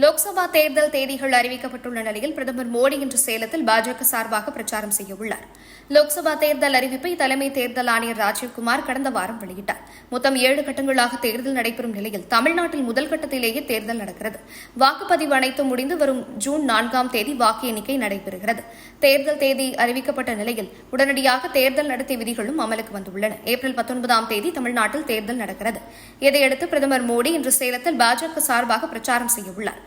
லோக்சபா தேர்தல் தேதிகள் அறிவிக்கப்பட்டுள்ள நிலையில் பிரதமர் மோடி இன்று சேலத்தில் பாஜக சார்பாக பிரச்சாரம் செய்ய உள்ளார். லோக்சபா தேர்தல் அறிவிப்பை தலைமை தேர்தல் ஆணையர் ராஜீவ்குமார் கடந்த வாரம் வெளியிட்டார். மொத்தம் ஏழு கட்டங்களாக தேர்தல் நடைபெறும் நிலையில் தமிழ்நாட்டில் முதல் கட்டத்திலேயே தேர்தல் நடக்கிறது. வாக்குப்பதிவு அனைத்தும் முடிந்து வரும் ஜூன் நான்காம் தேதி வாக்கு எண்ணிக்கை நடைபெறுகிறது. தேர்தல் தேதி அறிவிக்கப்பட்ட நிலையில் உடனடியாக தேர்தல் நடத்தை விதிகளும் அமலுக்கு வந்துள்ளன. ஏப்ரல் பத்தொன்பதாம் தேதி தமிழ்நாட்டில் தேர்தல் நடக்கிறது. இதையடுத்து பிரதமர் மோடி இன்று சேலத்தில் பாஜக சார்பாக பிரச்சாரம் செய்ய உள்ளார்.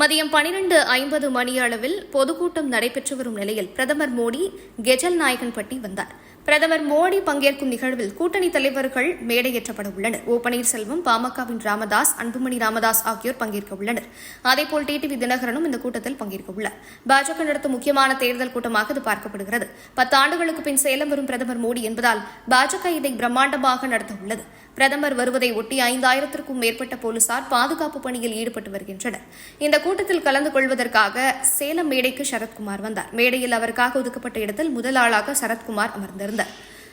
மதியம் பனிரெண்டு ஐம்பது மணி அளவில் பொதுக்கூட்டம் நடைபெற்று வரும் நிலையில் பிரதமர் மோடி கெஜல் நாயகன்பட்டி வந்தார். பிரதமர் மோடி பங்கேற்கும் நிகழ்வில் கூட்டணி தலைவர்கள் மேடையேற்றப்பட உள்ளனர். ஓ பன்னீர்செல்வம் பாமகவின் ராமதாஸ் அன்புமணி ராமதாஸ் ஆகியோர் பங்கேற்க உள்ளனர். அதேபோல் டிடிவி தினகரனும் இந்த கூட்டத்தில் பங்கேற்க உள்ளார். பாஜக நடத்தும் முக்கியமான தேர்தல் கூட்டமாக இது பார்க்கப்படுகிறது. பத்தாண்டுகளுக்கு பின் சேலம் வரும் பிரதமர் மோடி என்பதால் பாஜக இதை பிரம்மாண்டமாக நடத்த உள்ளது. பிரதமர் வருவதை ஒட்டி ஐந்தாயிரத்திற்கும் மேற்பட்ட போலீசார் பாதுகாப்பு பணியில் ஈடுபட்டு வருகின்றனர். இந்த கூட்டத்தில் கலந்து கொள்வதற்காக சேலம் மேடைக்கு சரத்குமார் வந்தார். மேடையில் அவருக்காக ஒதுக்கப்பட்ட இடத்தில் முதல் ஆளாக சரத்குமார் அமர்ந்திருந்தார்.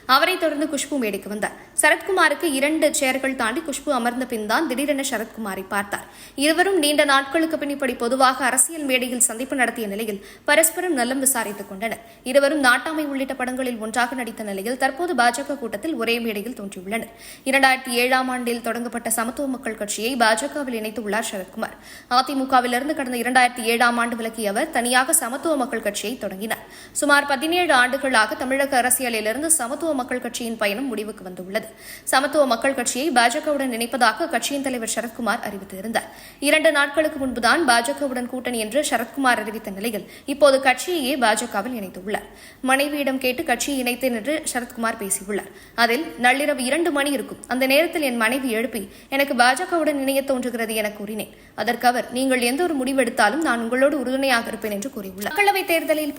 அவரைத் தொடர்ந்து குஷ்பு மேடைக்கு வந்தார். சரத்குமாருக்கு இரண்டு சேர்கள் தாண்டி குஷ்பு அமர்ந்த பின் தான் திடீரென சரத்குமாரை பார்த்தார். இருவரும் நீண்ட நாட்களுக்கு பின் இப்படி பொதுவாக அரசியல் மேடையில் சந்திப்பு நடத்திய நிலையில் பரஸ்பரம் நலம் விசாரித்துக் கொண்டனர். இருவரும் நாட்டாமை உள்ளிட்ட படங்களில் ஒன்றாக நடித்த நிலையில் தற்போது பாஜக கூட்டத்தில் ஒரே மேடையில் தோன்றியுள்ளனர். இரண்டாயிரத்தி ஏழாம் ஆண்டில் தொடங்கப்பட்ட சமத்துவ மக்கள் கட்சியை பாஜகவில் இணைத்துள்ளார் சரத்குமார். அதிமுகவிலிருந்து கடந்த இரண்டாயிரத்தி ஏழாம் ஆண்டு விலக்கிய அவர் தனியாக சமத்துவ மக்கள் கட்சியை தொடங்கினார். சுமார் பதினேழு ஆண்டுகளாக தமிழக அரசியலிலிருந்து சமத்துவ மக்கள் கட்சியின் பயணம் முடிவுக்கு வந்துள்ளது. சமத்துவ மக்கள் கட்சியை பாஜகவுடன் இணைப்பதாக கட்சியின் தலைவர் சரத்குமார் அறிவித்திருந்தார் இரண்டு நாட்களுக்கு முன்புதான் பாஜகவுடன் கூட்டணி என்று சரத்குமார் அறிவித்த நிலையில் இப்போது கட்சியையே பாஜகவில் இணைத்துள்ளார். மனைவியிடம் கேட்டு கட்சியை இணைத்தேன் என்று சரத்குமார் பேசியுள்ளார். அதில் நள்ளிரவு இரண்டு மணி இருக்கும். அந்த நேரத்தில் என் மனைவி எழுப்பி எனக்கு பாஜகவுடன் இணைய தோன்றுகிறது என கூறினேன். அதற்கு அவர் நீங்கள் எந்த ஒரு முடிவெடுத்தாலும் நான் உங்களோடு உறுதுணையாக இருப்பேன் என்று கூறியுள்ளார். மக்களவைத் தேர்தலில்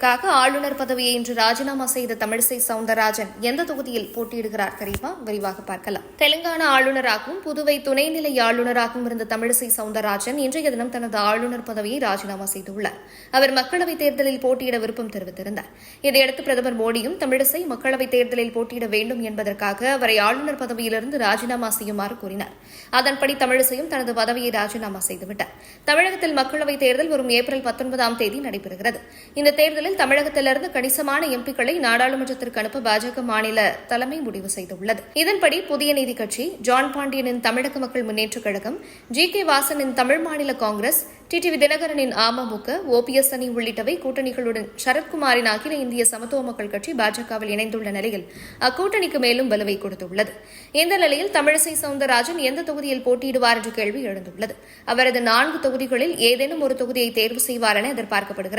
போட்டியிடுவதற்காக ஆளுநர் பதவியை இன்று ராஜினாமா செய்த தமிழிசை சவுந்தரராஜன் எந்த தொகுதியில் போட்டியிடுகிறார் தெரியுமா? விரிவாக பார்க்கலாம். தெலுங்கானா ஆளுநராகவும் புதுவை துணைநிலை ஆளுநராகவும் இருந்த தமிழிசை சவுந்தரராஜன் இன்றைய தினம் தனது ஆளுநர் பதவியை ராஜினாமா செய்துள்ளார். அவர் மக்களவைத் தேர்தலில் போட்டியிட விருப்பம் தெரிவித்திருந்தார். இதையடுத்து பிரதமர் மோடியும் தமிழிசை மக்களவைத் தேர்தலில் போட்டியிட வேண்டும் என்பதற்காக அவரை ஆளுநர் பதவியிலிருந்து ராஜினாமா செய்யுமாறு கூறினார். அதன்படி தமிழிசையும் தனது பதவியை ராஜினாமா செய்துவிட்டார். தமிழகத்தில் மக்களவைத் தேர்தல் வரும் ஏப்ரல் பத்தொன்பதாம் தேதி நடைபெறுகிறது. இந்த தேர்தலில் தமிழகத்திலிருந்து கணிசமான எம்பிக்களை நாடாளுமன்றத்திற்கு அனுப்ப பாஜக மாநில தலைமை முடிவு செய்துள்ளது. இதன்படி புதிய நீதி கட்சி ஜான் பாண்டியனின் தமிழக மக்கள் முன்னேற்றக் கழகம் ஜி கே வாசனின் தமிழ் மாநில காங்கிரஸ் டிடிவி தினகரனின் அமமுக ஓபிஎஸ் அணி உள்ளிட்டவை கூட்டணிகளுடன் சரத்குமாரின் அகில இந்திய சமத்துவ மக்கள் கட்சி பாஜகவில் இணைந்துள்ள நிலையில் அக்கூட்டணிக்கு மேலும் வலுவை கொடுத்துள்ளது. இந்த நிலையில் தமிழிசை சவுந்தரராஜன் எந்த தொகுதியில் போட்டியிடுவார் என்ற கேள்வி எழுந்துள்ளது. அவரது நான்கு தொகுதிகளில் ஏதேனும் ஒரு தொகுதியை தேர்வு செய்வார் என எதிர்பார்க்கப்படுகிறது.